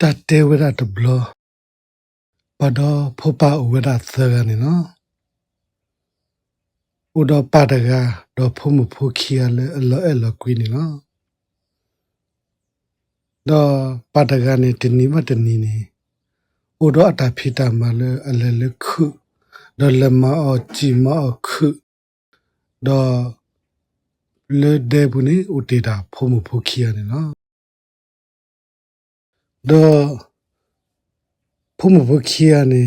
တတဲဝရတဘလပဒဖောပါဝရသကနေနော်ဥဒပါတကတော့ဖုံမဖုခီရလေအလောအလောကွေးနေနော်တော့ပါတကနေတနီမတနီနေဥဒအတာဖိတာမလေအလေလခုတော့လမအောချီမအခုတော့လေဒေဘူးနေဥတေတာဖုံမဖုခီရနေနော် တော့ဖုံမဖုခီရနေ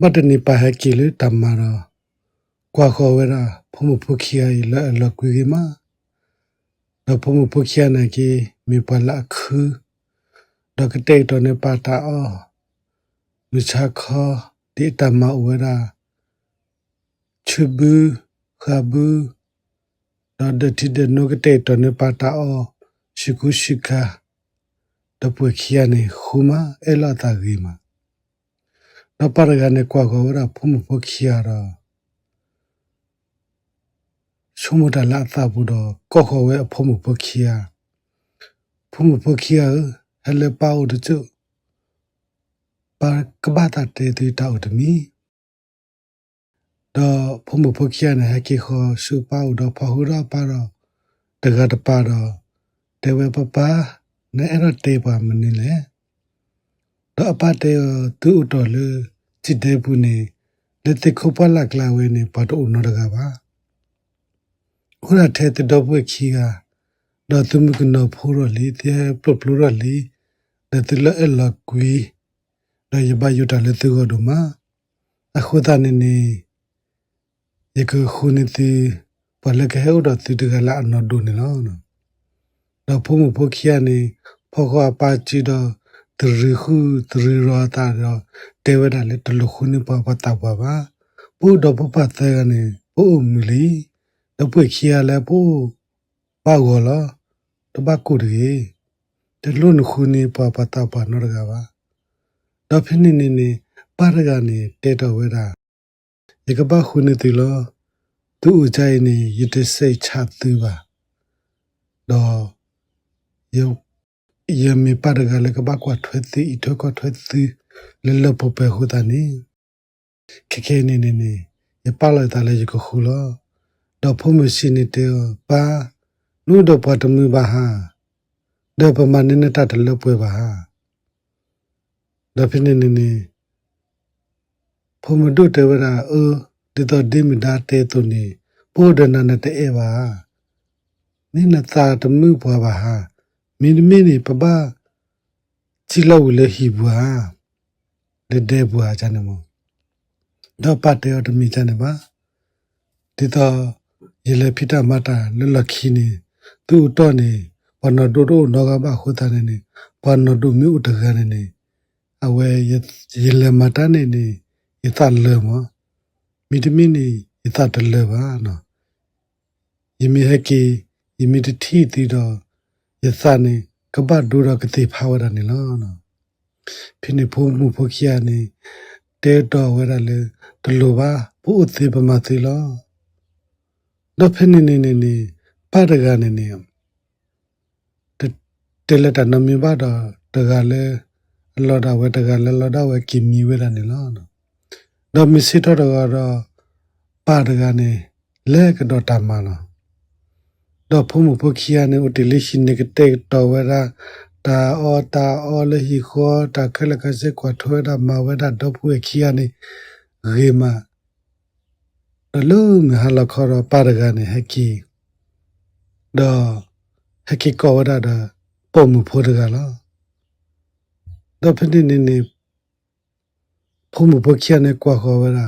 မတနီပါဟကီလေတမရောကွာခေါ်ဝဲတာဖုံမဖုခီရလေအလောကွေးမှာတော့ဖုံမဖုခီရနေကီမေပလာခုတော့ကတဲ့တော့နေပါတာအောလူချခဒီတမဝဲတာချဘူခဘူတော့ဒတိဒနိုကတဲ့တော့နေပါ တာအောရှိကုရှိခါတော့ပွေခီရနေခူမအဲလာတာဂီမတော့ပါရကနေကွာခေါ်ဝဲတာဖုံမဖုခီရတော့ရှုံမတလာသဘူးတော့ကောက်ခေါ်ဝဲအဖုံမဖုခီရဖုံမဖုခီရဟဲလေပါဦးတကျပါကဘာတာတေတီတောက်တမီတော့ဖုံမဖုခီရနဲ့ဟကေခေါ်ရှုပါဦးတော့ဖဟူတော့ပါတော့တကတပါတော့တေဝပပါ နဲ့အဲ့တော့တေပါမနေလေတော့အပတေသူ့တော်လေစစ်တေဘူးနေလက်တခုပလကလာဝဲနေပတ်တော့နော်တကပါခုနထဲတော့ဘွေခီကတော့သူမကနဖိုးရလီတဲ့ပလပလရလီတဲ့တလအလကွီတော့ရပါယူတာလေသူကတော့မအခုတနေနေယကခုနေတီပလကဟဲတော့သူတကလာနော်ဒုနေနော် တော့ဖုံဖုခီယနေဖောခွာပါချီတော့တရီခုတရီရတာတော့တေဝဒလည်းတလူခုနေပပတာပါပါဘုဒ္ဓပပတဲ့ကနေဘုမီလီတော့ပွေခီရလဲဘုပါကောလားတဘကုရီတလူနခုနေပပတာပါနော်ကပါတော့ဖိနေနေနေပါရကနေတေတော်ဝဲတာဒီကပခုနေတီလောသူ့အကြိုင်နေရတစိတ်ချသူပါတော့ယောယမေပါရကလည်းကပကွာထွဲသိအထောကထွဲသိလလပပဟူတာနေခခဲနေနေနေရပါလိုက်တာလေကခုလောတော့ ဖုံးမရှိနေတဲ့ပါနုတော့ပတ်မှုပါဟာတော့ပမာနေနဲ့တတ်လပွဲပါဟာတော့ဖြစ်နေနေနေဖုံးမတို့တဲ့ဝရာအော်ဒီတော့ဒီမဒါတဲ့သူနေပိုးဒနာနဲ့တဲ့ပါမင်းနဲ့သာတမှုပွားပါဟာမင်းမင်းနေပပချီလောက်လေဟီဘွာလက်တဲ့ဘွာချန်နမတော့ပတ်တဲ့တမီချန်နပါဒီ တော့ရလေဖိတမတာလလခီနေသူ့တော့နေဘနဒိုဒိုနောကဘခုတနေနေဘနဒိုမြို့တကရနေအဝဲရလေမတာနေနေယတလေမမိတမီနေယတတလေပါနော်ယမီဟကီယမီတတိတီတော့ ယသနေကပတ်ဒူရကတိဖာဝရနေလောနော်ဖိနေဖုံမှုဖုခိယနေတဲတော်ဝရလေတလူပါဘုအသေးပမသေးလောတော့ဖိနေနေနေနေပါရကနေနေတဲလက်တနမီပါတော့တကလည်းလော်တာဝဲတကလည်းလော်တာဝဲကီမီဝဲရနေလောနော်တော့မစ္စတော်တော့ပါရကနေလဲကတော့တမနော် တော့ဖုံမဖခီယနေဥတလရှိနေကတဲ့တော်ဝရတာအော်တာအော်လဟီခေါ်တာခလကစကွာထွဲတာမဝဒတော့ဖူခီယနေရေမဒလုံးမဟာလခေါ်တော့ပါရကနေဟကီတော့ဟကီကောဝဒတာပုံမှုဖို့တကလားတော့ဖနေနေနေဖုံမဖခီယနေကွာခေါ်ဝရ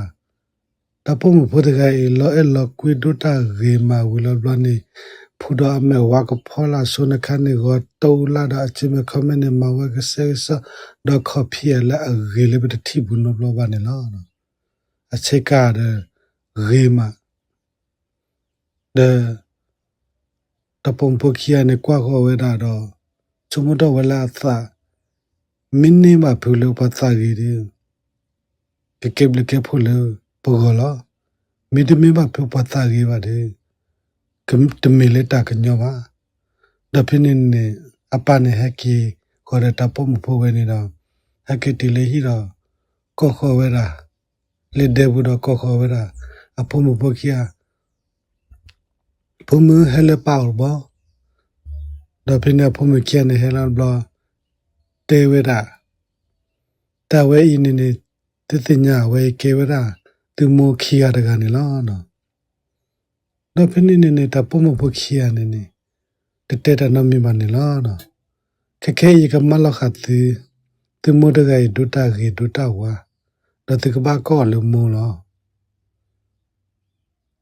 တာပုံမှုဖို့တကဲလောအဲလောကွေဒိုတာရေမဝီလောဘလနေ ဖူဒအမေဝါကဖောလာဆုနခနေကိုတောလာဒအချမခမနေမဝကဆေဆဒခဖီလာဂေလဘတတိဘူးနဘလဘနေလာအချေကာဒရေမဒတပုံပခိယနေကွာခေါ်ဝဲတာတော့ချုံမတော့ဝလာသမင်းနေမှာဖူလို့ပတ်စားကြီးတယ်ကကေဘလကေဖူလို့ပေါ်ကလာမိတမေမှာဖူပတ်စားကြီးပါတယ်ကမ် တမီလက်တာကညောပါဒဖိနေနေအပနေဟကီခခေါ်တဲ့တပ်ဖို့မဖို့ပဲနေတော့အကတိလေဟီတော့ကောခေါ်ဝဲတာလေဒေဘူးတော့ကောခေါ်ဝဲတာအဖို့မဖို့ခီယာဖုံမဟဲလပေါဘောတော့ဖိနေဖုံမကျန်နေဟဲလဘလတေဝဲတာတဝဲအင်းနေတသိညာဝဲကေဝဲတာသူမိုခီယာတကနေလောနော် တော့ဖိနေနေတပုံမဖို့ခီယာနေနေတတဲတနမီမနေလောနော်ခခဲရကမလခတ်သူသူမိုတကဲဒုတာခေဒုတာဝါတော့တကဘာကောလူမိုလော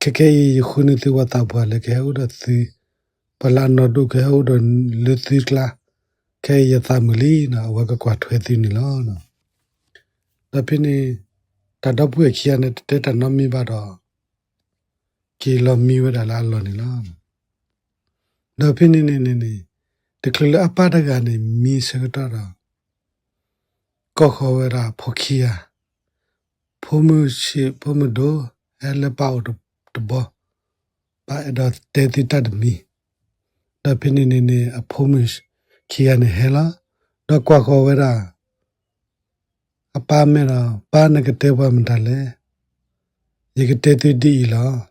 ခခဲရခုနေသူဝတာဘွာလေခဲဥဒသူပလာနောဒုခဲဥဒလူသီကလာခဲရသမလီနာဝကကွာထွဲသိနေလောနော်ဒါဖိနေတတပွေခီယနဲ့တဲတနမီပါတော့ ကီလိုမီဝဒါလာလောနေလောဒါဖိနေနေနေနေတကလအပဒကနေမီစကတော့ကောခေါ်ဝရာဖိုခီယာဖိုမှုရှိဖိုမှုဒိုအဲလပေါတဘောပါအဲ့တော့တဲတိတတ်မီဒါဖိနေနေနေအဖိုမှုခီယာနေဟဲလာတော့ကွာခေါ်ဝရာအပါမဲတော့ပါနကတဲ့ဘမတလဲရေကတဲ့တိဒီလား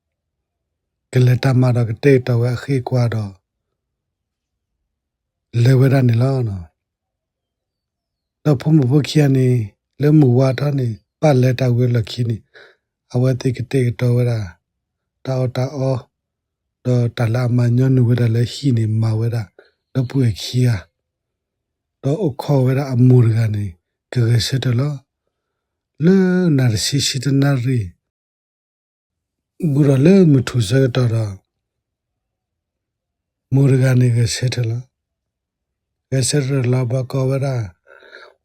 ကမစတိနေလားနော်နဂက်တလက်တမီနေရမလာသူနေတလအလိုဘဝတိတဖာနေတကပမနီအော်လလပပနေလားနော်တော့ပြနေဖုံဖခီယာနေစီခေါ်ဝရမီလားနော်တော့မစ္စထတော့ပါတကနေနေကလတမတော့တဲ့တော့အခေကွာတော့လေဝရနေလားနော်တော့ဖုံဖခီယာနေလဲမူဝါထနေပါလက်တဝဲလခီနေအဝတိကတဲ့တော့ဝရတောတာအောတော့တလာမညွန်းဝရလဲဟိနေမဝရတော့ပွေခီယာတော့အခေါ်ဝရအမူရကနေကကစတလောလေနာစီစီတနာရီ ဘူရလေမထူစကတရာမူရကနေကစတလောကစရလာဘကဝရ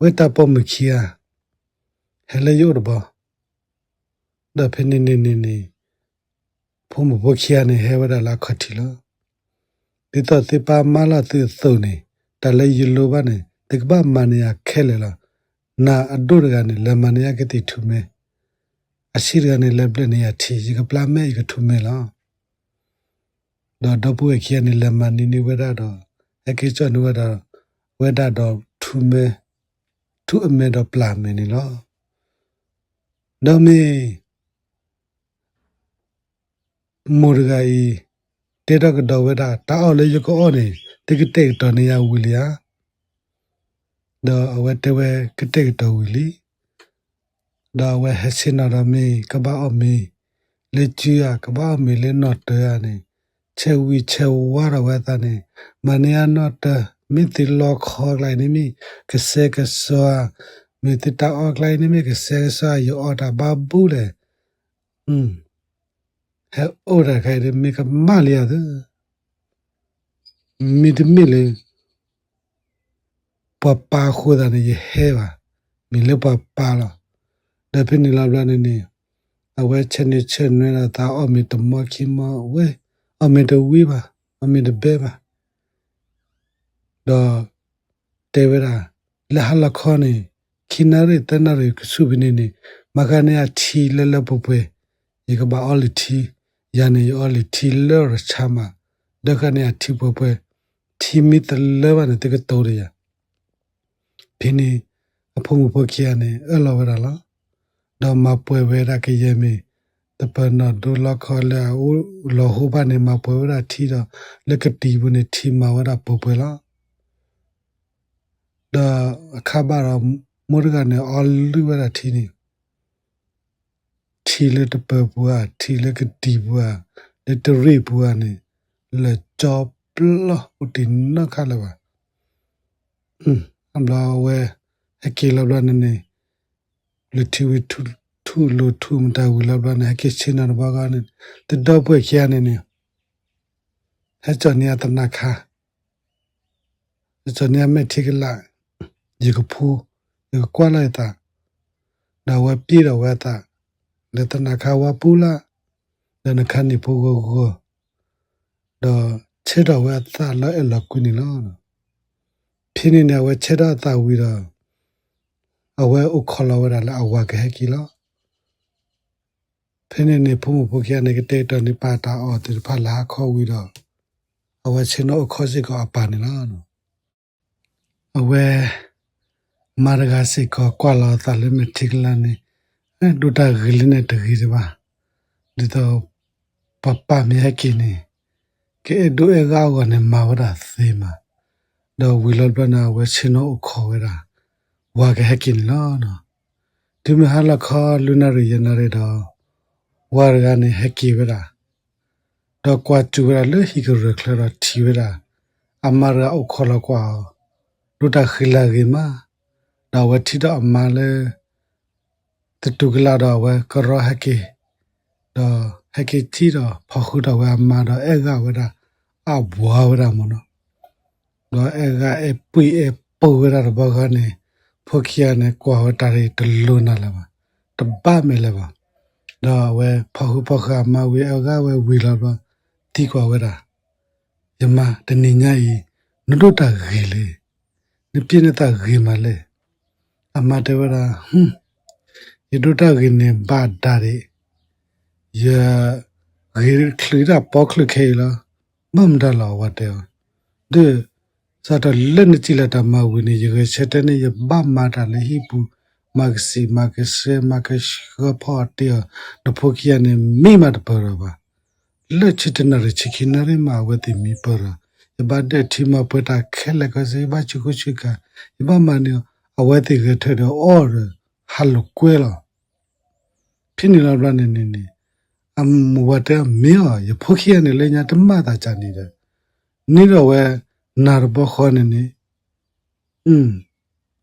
ဝေတာပမခီယာဟဲလေယောရဘာဒါဖနေနေနေနေဖုံမဘခီယာနေဟဲဝရလာခတိလောဒီတော့စပါမလာသစုံနေတလေယလိုပါနေတကဘာမနီယာခဲလေလားနာအဒုရကနေလမနီယာကတိထုမဲ အရှိရကနေလက်ပလက်နေရထီရကပလာမဲကထုမဲလားတော့တော့ပွေခီနေလမနီနီဝရတော့အကိချနဝရဝဒတော့ထုမဲထုအမဲတော့ပလာမဲနေလားတော့မေမော်ဂါီတေတော့ကတော့ဝဒတာအော်လေရကောနေတကတဲ့တော်နေရဝီလျာတော့အဝတ်တဝဲကတဲ့တော်ဝီလီ တော့ဝဲဟစင်နာရမေကဘာအမေလေချီယာကဘာအမေလေနော်တရနေချေဝီချေဝါရဝဲတာနေမနီယာနော်တမိတိလောခေါ်လိုက်နေမိကစဲကစောမိတိတာအောက်လိုက်နေမိကစဲဆာယောအတာဘာဘူးလေอืมဟဲ့အိုရခိုင်ရမိကမလျာဒမိတမီလေပပခိုးတာနေဟဲပါမိလေပပလာ ဒါဖိနေလာဘလနေနေအဝဲချက်နေချက်နေလာတာအမေတမခိမဝဲအမေတဝီပါအမေတဘဲပါတော့တေဝရာလဟလခေါနေခိနာရတနာရစုဘနေနေမကနေအထီလလပပွဲရေကဘာအလီတီယန်နေအလီတီလောရချာမဒကနေအထီပပွဲတီမီတလဘနဲ့တကတော်ရဖင်းနေအဖုံဖခရနေအလောဝရလား တော့မပွဲဝဲရကရဲမေတပနာဒူလခေါ်လာဦးလောဟဘနေမပွဲဝရထီတော့လက်ကတီဘူးနေထီမဝရပပွဲလားဒါအခါဘာမောရကနေအလ်ဝရထီနေထီလက်တပဘူအထီလက်ကတီဘူးအလက်တရိဘူးအနေလက်ကြောပလဦးတင်နခလာပါอืมအမလာဝဲအကေလဘလနေနေ လူတီဝထူထူလူထူမတဝလဘလနေအကေချင်နာဘာကနေတတော့ပွဲခရနေနေဟဲ့ချောနီယတနာခါချောနီယမေတိကလာရေကဖူရေကွာလိုက်တာဒါဝပြေတော့ဝတာလေတနာခါဝပူလာဒနခန်နီပူကိုကိုတော့ချေတော့ဝတာလဲအလကုနီလောဖိနေနေဝချေတော့တာဝီတော့ အဝဲဥခလဝရလာအဝကဟကီလောဖိနေနေဖုံဖုခရနေကတဲ့တော့နေပါတာအော်ဒီဖလာခေါ်ဝီတော့အဝဲချင်တော့ခေါ်စီကအပါနေလားနော်အဝဲမာရဂါစီကကွာလာတာလည်းမတိကလာနေအဲဒုတာဂလနဲ့တကြီးပါဒီတော့ပပမြဲကင်းနေကဲဒုအကောကနေမာဝရသေမာတော့ဝီလောပနာဝဲချင်တော့ခေါ်ဝဲတာ ဝါကဟကင်းလောနော်ဒီမဟာလခလူနာရယနာရတော့ဝါရကနေဟကီဝဲတာတော့ကွာတူရလေဟီကရခလရတီဝဲတာအမရအခေါ်လကွာဒုတာခိလာဂေမာတော့ဝတိတော့အမလဲတတူကလာတော့ဝဲကရဟကေတော့ဟကေတီတော့ဖခုတော့ဝဲအမတော့အဲကဝဲတာအဘွားဝဲတာမနော်တော့အဲကအပွေအပိုးဝဲတာတော့ဘာကနေ ဖိုခီယာနဲ့ကွာဝတာရီတလုံးနာလာပါတပတ်မဲလာပါတော့ဝဲဖခုဖခမဝဲအကဝဲဝီလာပါတီကွာဝဲတာယမတနေညကြီးနုဒတာရေလေနပြင်းနေတာရေမလဲအမတဝရာဟွန်းယဒုတာကင်းနေဘာဒါရီယရေခလီရာပေါခလခေလာမမ်ဒါလာဝတဲ့ဒီ စတာလက်နေကြည့်လက်တာမဝင်းရေချက်တဲ့နေဘာမာတာလေဟိပူမဂစီမဂဆေမဂရှဖော်တေဒဖိုကီယနေမိမတ်ပရပါလက်ချစ်တဲ့နေချခိနရမဝတိမီပရယဘတဲ့တီမပတာခဲလကစေဘချခုချကယဘမနီအဝဲတိကထဲတော့အော်ဟလကွဲလာဖြစ်နေလားဗနေနေနေအမဝတ်မေရရဖို့ခိရနေလေညာတမတာချနေတယ်နေတော့ဝဲ နာရဘခေါ်နေနေอืม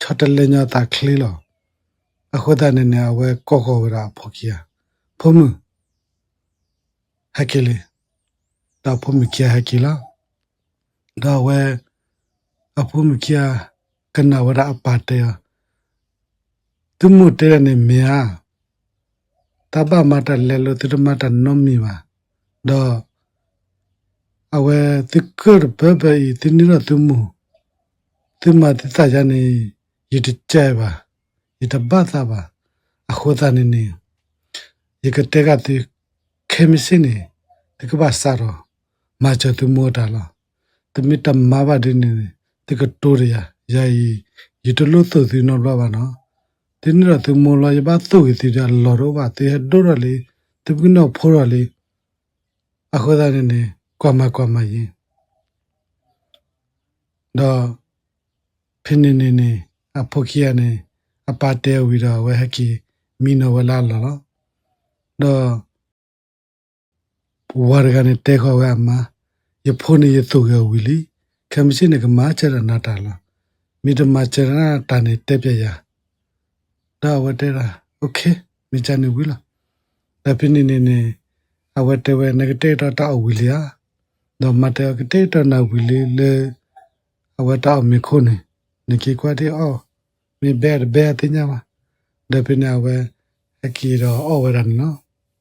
ချတ်တလေညာတာခလီလောအခုတနေနေဝဲကောကောဝရာဖို့ခိရဖုံမဟကလေဒါဖုံမခိဟကိလာဒါဝဲအဖုံမခိကနဝရအပါတေသူမှုတဲနေမြာတပမတလဲလို့သူမတနမီပါတော့ အဝဲတိကရဘဘီတင်းရသူမှုသူမတတကြနေရတကြပါရတဘာသာပါအခုတနေနေရကတဲကတိခေမစင်းနေတကဘာစာရောမချသူမိုတာလားတမီတမဘာဒင်းနေတကတိုရရယာယီရတလို့သူသူနော်ဘာနော်တင်းရသူမောလာရပါသူ့တီရလော်ရောပါတေဒိုရလေတပုနောဖိုးရလေအခုဒါနေနေ ကွာမကွာမရင်တော့ဖင်းနေနေနေအဖိုခီယနေအပါတဲဝီတော့ဝဲဟကီမီနိုဝလာလောတော့ဝါရကနေတဲခေါ်ဝဲမှာယဖိုးနေရသူကဝီလီကမရှိနေကမာချရနာတာလားမိတမချရနာတာနေတက်ပြရဒါဝတဲရာโอเคမိချနေဝီလားဒါပြနေနေနေအဝတဲဝဲနဂတေတာတာဝီလျာ တော့မတဲကတေတာနာဝီလီလေအဝတာမီခုနေနကီကွာတဲ့အော်မီဘဲဘဲတင်ညာမဒါပြနေဝဲအကီတော့အော်ဝရနော်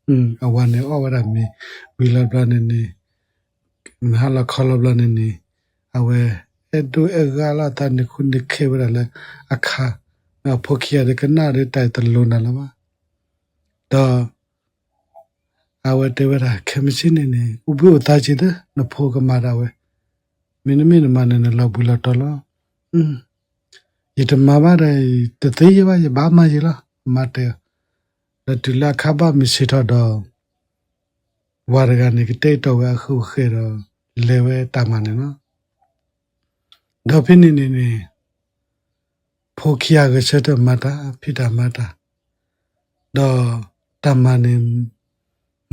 อืมအဝနေအော်ဝရမီဝီလာပလနေနေမဟာလာခလပလနေနေအဝဲအဲ့ဒူအဂါလာတန်ခုန်ခေဝရလေအခါငါဖိုခီရကနာရတိုက်တလုံးနလာမတော့ အဝတေဝရခမချင်းနေနေဥပုတာချေတဲ့နဖိုကမာရဝဲမင်းမင်းမနေလောက်ဘူးလားတော်လားอืมယတမဘာတဲ့တသေးရပါရဘာမရလားမတဲလတူလာခဘမရှိတော့ဝါရကနေကတဲ့တော့အခုခဲတော့လေဝဲတာမနေနော်တော့ဖိနေနေနေဖိုခီယာကချက်တ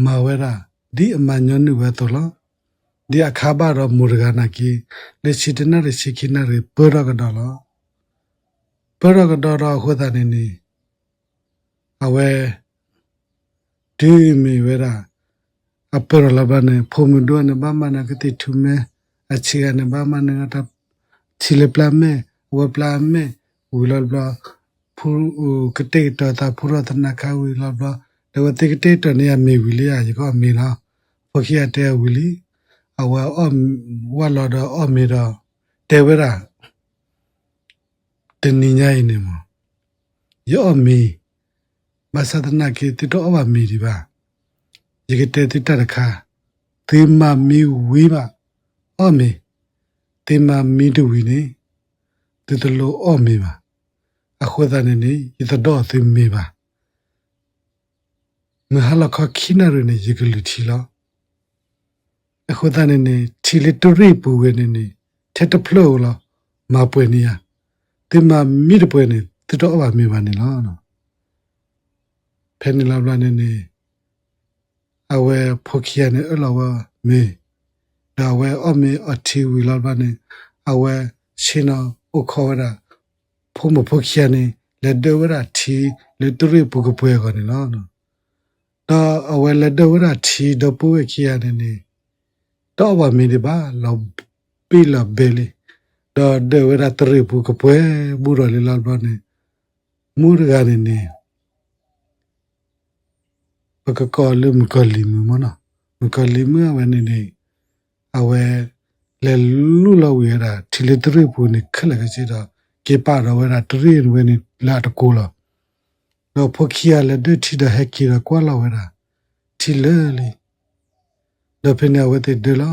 မတာဖိတာမတာတော့တမနေမဝဲရာဒီအမညွန်းနုဝဲတော့လောဒီအခါဘာတော့မူရဂနာကီလက်ချီတနာရရှိခိနာရပရကတော်လောပရကတော်တော့ခွတ်တဲ့နေအဝဲဒီမီဝဲရာအပရလဘနေဖုံမဒွနဘာမနာကတိထုမဲအချီကနေဘာမနာတာချီလေပလာမဲဝပလာမဲဝီလာဘလာဖူကတေတတာဖူရတနာခဝီလာဘလာဒေ ဝတေကတေတနေရမေဝီလျာရကောမေလာဖခိယတဲဝီလီအဝအဝလာဒအမေရာတေဝရာတနိညာယနေမယောအမေမဆဒနာကေတတောအဝမေဒီပါယကတေတတရခာသေမမီဝေးပါအမေသေမမီတူဝီနေတေတလိုအမေပါအခုဒနေနေယတတော့သေမေပါ မဟာလခခိနာရနေယကလူထီလောအခုဒနေနေထီလီတူရီပူဝနေနေထက်တဖလို့လောမပွေနေရသေမမီတပွေနေတေတော့အမေပါနေလောနော်ဖဲနေလာလာနေနေအဝဲဖိုခိယနေအလောဝမေဒါဝဲအမေအတီဝီလာဘာနေအဝဲရှင်နာဥခေါ်ရဖုံမဖိုခိယနေလက်ဒဝရတီလက်တူရပုကပွဲကနေနော် ဒါအဝဲလက်ဒဝရတီဒပူခိယနေနေတော့ဝမေဒီပါလောပီလာဘဲလီဒါဒဝရတရပုကပွဲဘူရလီလာဘာနေမူရကနေနေပကကောလမကလီမမနာမကလီမဝနေနေအဝဲလေလူလဝရတာတီလီတရပူနေခလကစီတော့ကေပါရဝရတရီဝနေလာတကိုလာ တော့ဖခိယလက်ဒတီဒဟက်ကီရကွာလာဝရတီလေလီတော့ဖနေဝတဲ့ဒလာ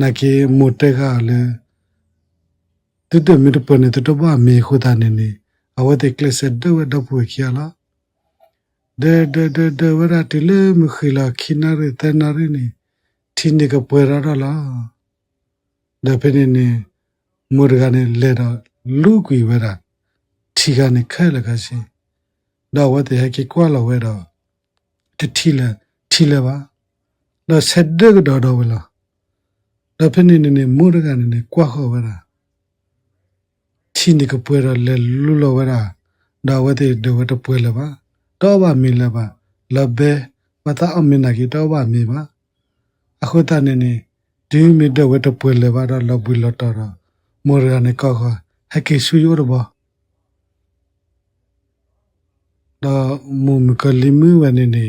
နာကေမိုတေကလေတတမီတပနေတတဘာမေခုတာနေနေအဝတဲ့ကလစ်ဒဝဒပူခိယလာဒေဒေဒေဒေဝရတီလေမခိလာခိနာရတနာရနေတီနေကပွဲရလာဒါဖနေနေမူရကနေလေတော့လူကွေဝရထီကနေခဲလကရှိ တော့ဝတ်တဲ့ဟကေကွာလဝဲတော့တထီလထီလပါတော့ဆက်ဒကတော့တော့ဝလာတော့ဖနေနေနေမူရကနေနေကွာခေါ်ဝရထီနေကပွဲရလေလူလဝရတော့ဝတ်တဲ့ဒဝတ်ပွဲလပါတော့ပါမီလပါလဘဲမတာအမင်းနာကြီးတော့ပါမီပါအခုတနေနေဒီမီဒဝတ်ပွဲလပါတော့လဘွေလတော့မောရကနေကောက်ခဟကေဆူယောရပါ တော့မုံမကလီမူဝနေနေ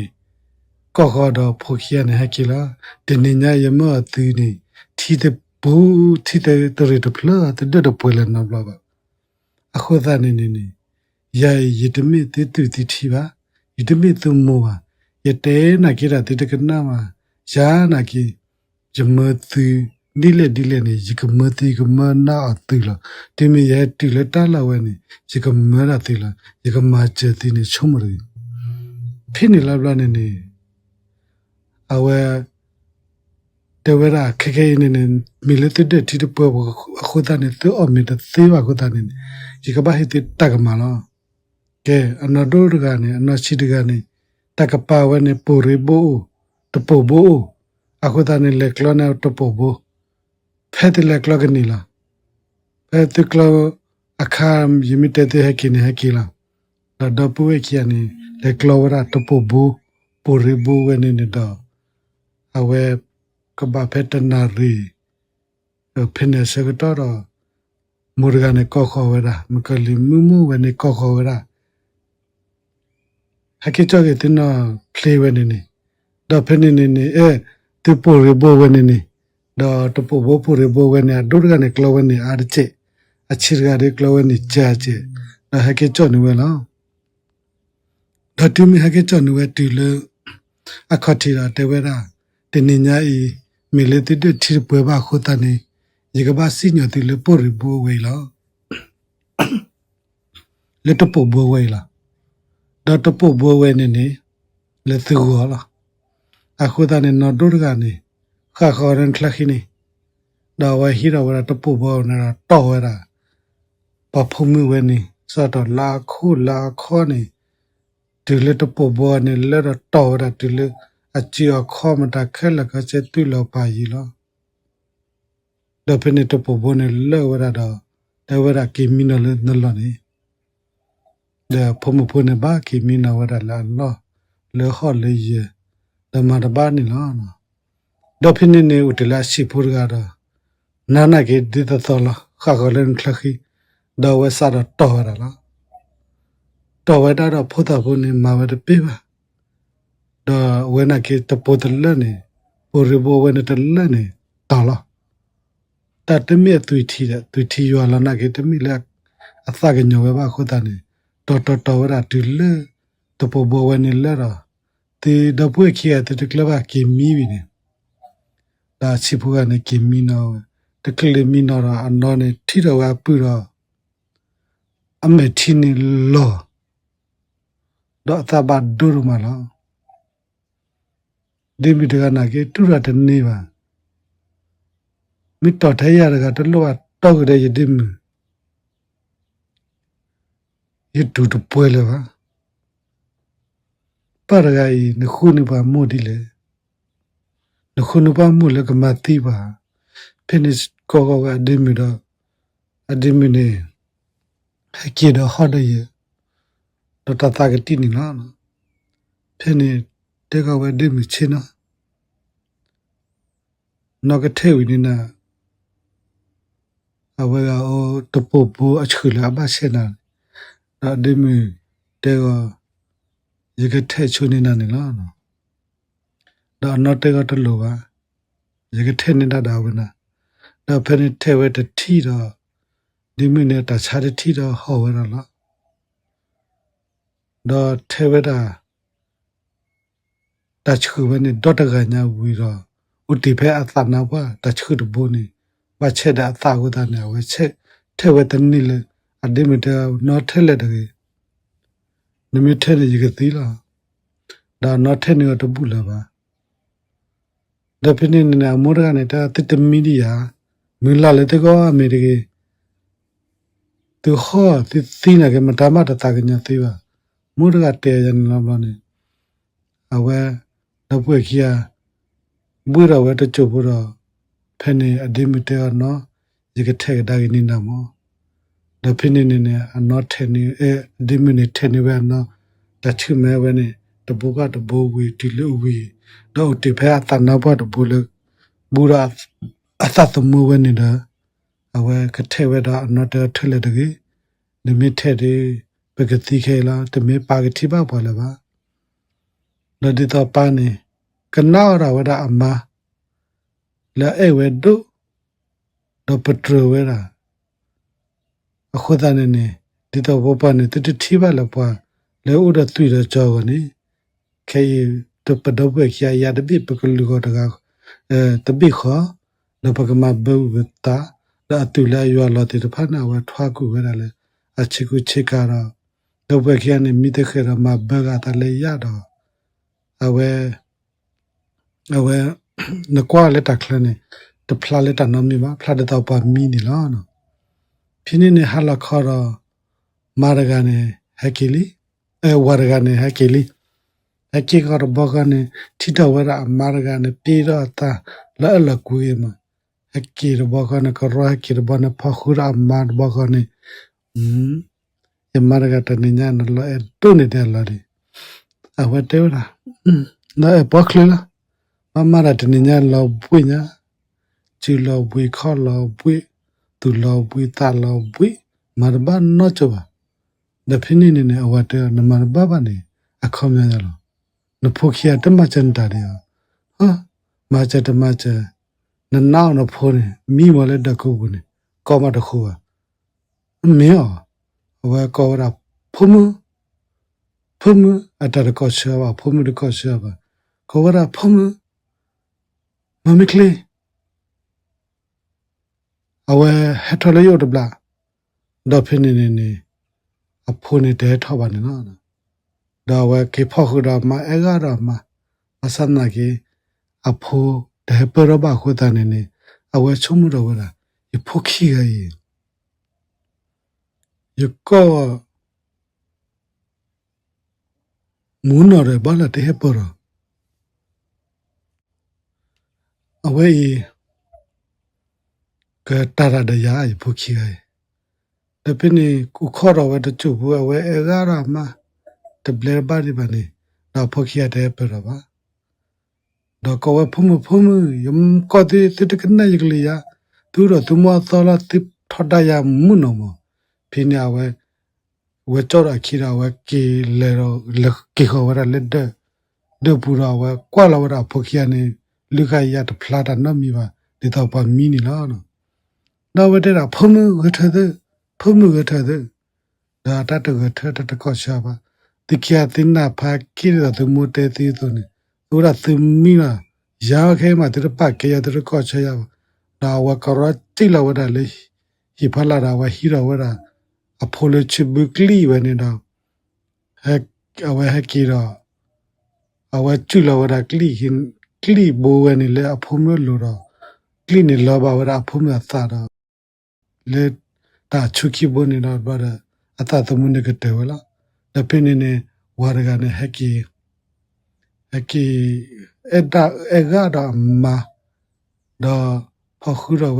ကောက်ခတော့ဖိုခိယနေဟကေလာဒီနေညာယမအသီနေထီတဲ့ဘူထီတဲ့တရတဖလာတဲ့တဲ့ပွဲလနော်ဘလာပါအခုတနေနေနေယာယတမိတေတူတီထီပါယတမိသူမောပါယတဲနာကိရတေတကနာမှာယာနာကိဂျမသူ ဒီလေဒီလေနေဂျကမတိကမနာအတူလာဒီမရဲ့တီလက်တလာဝဲနေဂျကမရတိလာဂျကမချတိနေချုံမရီဖိနေလာဘလာနေနေအဝဲတဝရခခဲနေနေမီလက်တဲ့တီတပွဲအခုတနေသူအမေတသေးပါခုတနေဂျကဘာဟိတတကမလာကဲအနဒိုရကနေအနရှိတကနေတကပါဝဲနေပူရီဘူတပူဘူအခုတနေလက်ကလနေတပူဘူ ဖဲတယ်လက်ကလကနေလာဖဲတယ်ကလအခါမ်ယမီတဲတဲ့ဟကိနေဟကိလာဒါဒပူဝဲကိယနေလက်ကလဝရတပူဘူပူရီဘူဝဲနေနေတော့အဝဲကဘာဖဲတနာရီဖင်းနေစကတော့မူရကနေကောခေါ်ဝဲတာမကလီမူမူဝဲနေကောခေါ်ဝဲတာဟကိချောကေတင်နော်ဖလေဝဲနေနေတော့ဖဲနေနေနေအဲတူပူရီဘူဝဲနေနေ တော့တပဘောပူရဘောဝနေဒုရကနေကလဝနေအားချေအချီရကကလဝနေကြာချေဒါဟကေချောနေဝဲလားဒါတိမဟကေချောနေဝဲတီလအခတ်တီရာတေဝဲရာတင်းနေညာဤမီလေတိတတီပွဲပါခုတနေရေကဘာစီညိုတီလပူရဘောဝဲလားလေတပဘောဝဲလားဒါတပဘောဝဲနေနေလေသူဟောလားအခုတနေနော်ဒုရကနေ ခါခေါ်ရန်ခလခိနေဒါဝဟီရဝရတပူဘောနာတော့ဝရပဖုံမဝနေစတော့လာခုလာခေါနေဒီလေတပူဘောနေလဲတော့ရဒီလေအချီခေါမတာခဲလကချက်တူလောပါရီလောဒပနေတပူဘောနေလဲဝရတော့တဝရကီမီနလနလနေဒါဖုံမဖုန်ဘာကီမီနဝရလာလောလေဟောလေရဒမတဘာနေလောနော် ဒေါဖိနေနေဥတလာရှိဖူရကတော့နာနာကေဒီတသောလခါခလန်ခလခိတော့ဝဲစားတော့တော်ရလားတော်ဝဲတော့ဖို့တာဖို့နေမှာဝဲတပေးပါတော့ဝဲနာကေတပိုတလနေပိုရဘောဝဲနေတလနေတော်လားတတ်တမြက်သူထီတဲ့သူထီရွာလာနာကေတမိလက်အသကညောဝဲပါခုတာနေတော်တော်တော်ဝဲတာတူလေတပိုဘောဝဲနေလဲတော့တေဒပွေခီရတဲ့ကလဘကေမီပြီနေ ဒါချီဖူကနေကေမီနော်တကလေမီနော်အနော်နေထီတော်ကပူတော့အမေထီနေလောတော့သဘာဒူရမလားဒီမီတကနာကေတူရတဲ့နေပါမိတော်ထိုင်ရကတလောတော့ကြတဲ့ယဒီမယတူတပွဲလေပါပါရဂိုင်နခုနိပါမို့ဒီလေ နခုနိပါမို့လေကမတိပါဖင်းစ်ကောကောကအဒီမီတော့အဒီမီနေဟကေတော့ဟော်တယ်တော့တတကတိနေလားဖင်းနေတေကောပဲဒီမီချင်းနော်နော်ကထဲဝီနေနာအဝဲကအော်တပုတ်ဘူအချူလာပါစနာဒါဒီမီတေကောရကထဲချူနေနာနေလားနော် ဒါနော်တေကောတလို့ပါရကထဲနေတာဒါဝနာဒါဖဲနေထဲဝဲတထီတော့ဒီမီနဲ့တခြားတထီတော့ဟောဝဲတော့လားတော့ထဲဝဲတာတချူဝဲနေဒေါ်တကညာဝီတော့ဥတီဖဲအသနာဘတချူတဘုန်နေဝချက်တာအသကိုတာနေဝချက်ထဲဝဲတနိလေအဒီမီတာနော်ထဲလက်တကေနမီထဲနေရကတိလားဒါနော်ထဲနေတော့ဘူးလားပါ ဒါဖြစ်နေနေအမောရကနေတတစ်တမီဒီယာမင်းလာလေတကောအမေတကေသူဟောသီနာကမတမတတကညာသေးပါမုရကတဲရနလာမနေအဝဲတော့ပွေခီယာဘွေရဝဲတချို့ဘူးတော့ဖဲနေအဒီမီတဲနော်ဒီကထဲဒါကင်းနေမောဒါဖြစ်နေနေအနော်ထဲနေအဒီမီနေထဲနေဝဲနော်တချူမဲဝဲနေတဘူကတဘူဝီတီလူဝီ တော့တိဖဲအတနာဘတ်ဘူလဘူရာအသတ်မဝဲနေတာအဝဲကထဲဝဲတာအနော်တဲထလက်တကြီးနိမိထဲဒီပကတိခဲလာတမေပါကတိပါပေါ်လာပါလဒီတော့ပါနေကနာရဝဒအမလာအဲဝဲဒုတော့ပထရဝဲတာအခုတန်းနေဒီတော့ဘောပါနေတတိပါလပွားလေဥဒသွိရကြောကနေခဲတ ပဒဘခရရတပိပကလူကိုတကားအဲတပိခောလပကမဘဝတာလာတူလာရွာလာတဲ့ဖနာဝထွားကူဝဲတာလေအချီကူချေကတော့ဒဘခရနေမိတခဲရမဘဂတာလေရတော့အဝဲအဝဲနကွာလက်တခလနေတဖလာလက်တနမီမဖလာတဲ့တော့ပါမီနေလားနော်ဖိနေနေဟာလခေါ်တော့မာရကနေဟက်ကီလီအဲဝရကနေဟက်ကီလီ hakikar bagane tita wera margane pira ta la la kuima hakir bagane karwa hakir bane pakhura mar bagane hm ye marga ta ninya na la to ne de la ri awate ora na pakhle la mamma ra ta ninya la buinya chi la bui kha la bui tu la bui ta la bui marba no choba da phini ne ne awate na marba ba ne akhom ya la နာဘောခလလာမမရတနေညာလောပွင့်ညာချီလောပွေခေါလောပွေသူလောပွေတာလောပွေမရဘာနောချဘာဒဖိနေနေအဝတဲနမရဘာဘာနေအခေါ်များရလောနဖိုခိယတမချန်တာရီဟာမာချတမချနနောက်နဖိုးနေမိမလဲတခုဘူးနေကောမတခုပါမင်းရောဝဲကောရာဖုံမဖုံမအတရကောချာပါဖုံမတကောချာပါကောရာဖုံမမမကလေးအဝဲဟထလယောတဘလာဒေါ်ဖင်းနေနေနေအဖိုးနေတဲ့ထောက်ပါနေနော် ဒါဝဲကေဖောက်ခရမအဲဂါရမအစနာကေအဖိုးတဲ့ပရဘခုတနေနေအဝဲချုံမတော်ဝလာယဖိုခိရယယကောမူနော်ရဘာလာတဲ့ပရအဝဲကတာရဒယာယဖိုခိရတပင်းကိုခေါ်တော့ဝဲတချို့ဘဝဲအဲဂါရမ တဘလဘာဒီဘာနေတော့ဖိုခိရတဲ့ပရပါတော့ကောဖုံဖုံယမ်ကောတိတတကနယကလီယာသူတော့သူမသောလာတိထဒယာမုနမဖိနေဝဲဝဲကြောရခိရဝဲကေလေရောလေကေခေါ်ဝရလက်ဒဒပူရဝဲကွာလဝရဖခိယနေလူခရတဖလာတာနမီပါဒီတော့ပါမီနီလာနော်တော့ဝတဲ့ဖုံမှုဝထတဲ့ဖုံမှုဝထတဲ့ဒါတတကထတတကောရှာပါ တိကျတင်နာဖာကိရတမှုတေတီသွနေသူရသမီနာရာခဲမှာတပတ်ကေရတကောချရပါဒါဝကရတိလဝဒလေဟိဖလာရာဝဟီရဝရာအဖိုလိုချဘကလီဝနေတော့ဟက်အဝဟက်ကီရောအဝချူလဝရာကလီဟင်ကလီဘိုဝနေလေအဖိုမျိုး လိုတော့ကလီနေလောဘဝရာအဖိုမျိုးသာတော့လေတာချူကီဘိုနေတော့ဘာအတသမုန်ကတဲ့ဝလားဒပင်းနေဝါရကနေဟက်ကီဟက်ကီအဲ့ဒါအဲ့ကတော့မာတော့ဖခုရဝ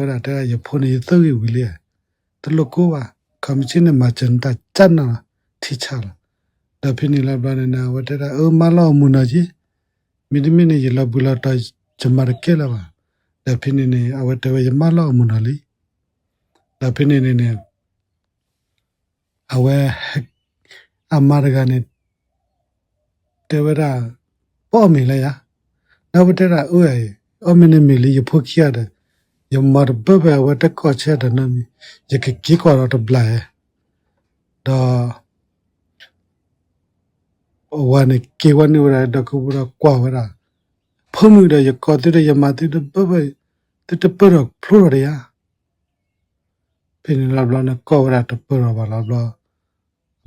ရတဲ့ရဖုန်ရသဝီဝီလေတလကောဝကမချင်းနဲ့မချန်တာချန်နာထိချလာဒါဖိနေလာဘရနာဝ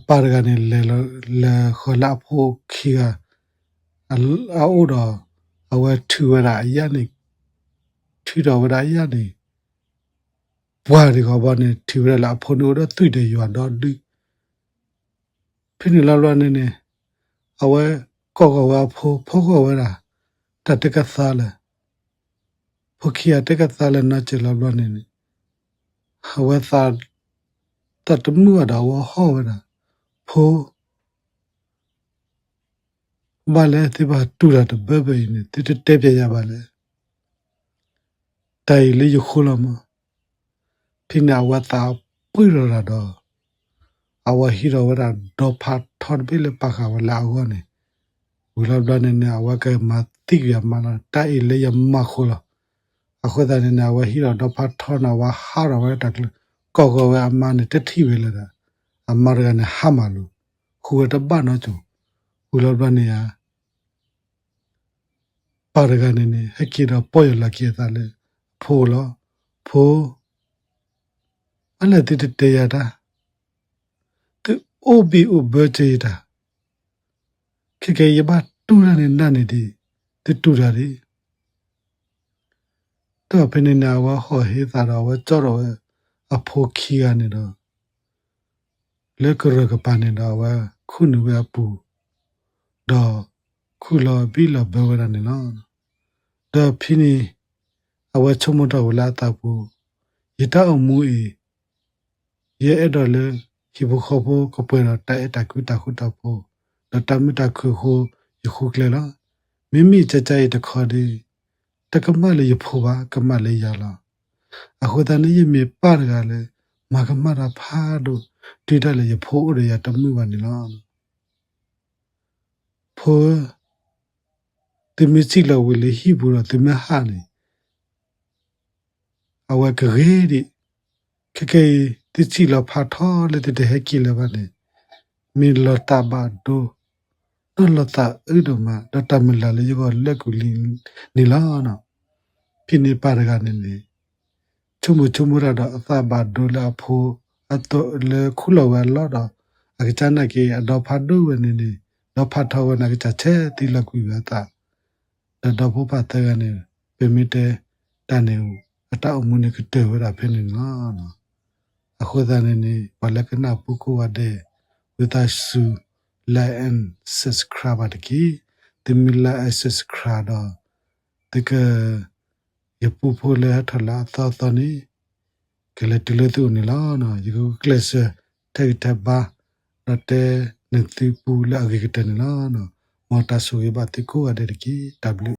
တရအမလောမူနာကြီးမိဒမီနေရလဘူလာတဂျမရကဲလာပါဒါဖိနေနေအဝတဝရမလောမူနာလီဒါဖိနေနေနေအဝဲအမရကနေတေဝရာပေါ်မီလေယာနောက်ဝတရဥယအမင်းမီလီရဖို့ခရတဲ့ yamar bebe wa ta ko che da na mi ye ke ki ko ro to bla e da wa ne ke wa ni wa da ku ra kwa wa ra phu mu da ye ko te de yama te de bebe te te pe ro phlo ro ya pe ni la bla na ko wa ra to pe ro ba la bla pa ga ne le le kho la pho khi ga a a o da a wa thu wa ra ya ne ထီတော်ဝဒရနေဘွာဒီကဘာနေထီရလာဖုန်တို့တွေ့တယ်ရွာတော့ဒီဖိနေလာလွားနေနေအဝဲကောကောဝါဖိုးဖိုးကောဝရာတတကစားလဲဖိုခိယတကစားလဲနာချလာလွားနေနေအဝဲသာတတမှုရတော့ဟောဝရာ ဖိုးဘာလဲဒီဘာတူရတဲ့ဘဘင်းနေတတဲပြရပါလဲတိုင်လေးရခုလမဖိနာဝတာပွိရရတော့အဝဟီရဝရဒေါ်ဖတ်ထော်ဘီလပခါဝလာဝနေဝလဘလနေနဝကမတိရမနာတိုင်လေးရမခုလအခုတည်းနေဝဟီရဒေါ်ဖတ်ထော်နဝဟာရဝတက်ကောကောဝအမနဲ့တတိဝဲလာ တာအမရကနဲ့ဟာမလူခုတပနော်ချူဝလဘလနေရပါရကနေဟက်ကီရပေါ်ရလာကေတာလေဖိုးလောဖိုးအလက်တိတေရတာသူအိုဘီအိုဘချေတာခေကေယဘ လက်ကရကပနေတော့ဝခုနဝပူတော့ခုလောပြီးလောဘဝရနေနော်တော့ဖိနေအဝချုံမတော်လာတာပူရတအောင်မူအေရဲအဲ့တော်လေခိဘခဘကပွဲရတဲ့တကုတခုတဖို့ဒတမတခုခုယခုကလေလားမိမိကြကြရတခေါ်ဒီတကမလေးရဖို့ပါကမလေးရလားအခုတနေ့ရမေပါရကလေမကမရဖာတို့ တိတလည်းရဖို့ရရတမှုပါနေလားဖို့တိမစီလဝလေဟိဘူရတိမဟာနေအဝကရေဒီခကေတိချီလဖာထောလေတဟကီလဘာနေမီလတာဘာဒိုနလတာဥဒမဒတမလာလေယောလက်ကူလီနီလာနာဖိနေပါရကနေနေချုံမချုံမရတော့အသဘာဒိုလာဖို အတော့လေခုလဝဲလာတော့အကချနာကေအတော့ဖတ်ဒိုဝနေနေတော့ဖတ်ထောဝနာကချချဲတိလကူရတာတော့ဖို့ပတ်တဲ့ကနေပြမိတဲ့တန်နေဦးအတောက်မှုနဲ့ကတဲ့ဝရဖြစ်နေလားနော်အခုတည်းနေဘလကနာပုကူဝတဲ့ဝိသစုလာအန်ဆစ်ခရာဘတ်ကီတမီလာအဆစ်ခရာတော့တကယပူဖိုလေထလာသောတနီ ကလတလတူနီလာနော်ယခုကလစ်ထိုက်တဘာရတဲ့နေတိပူလာဂေကတနီလာနော်မော်တာဆူရဘတ်ကိုအဒရကီ W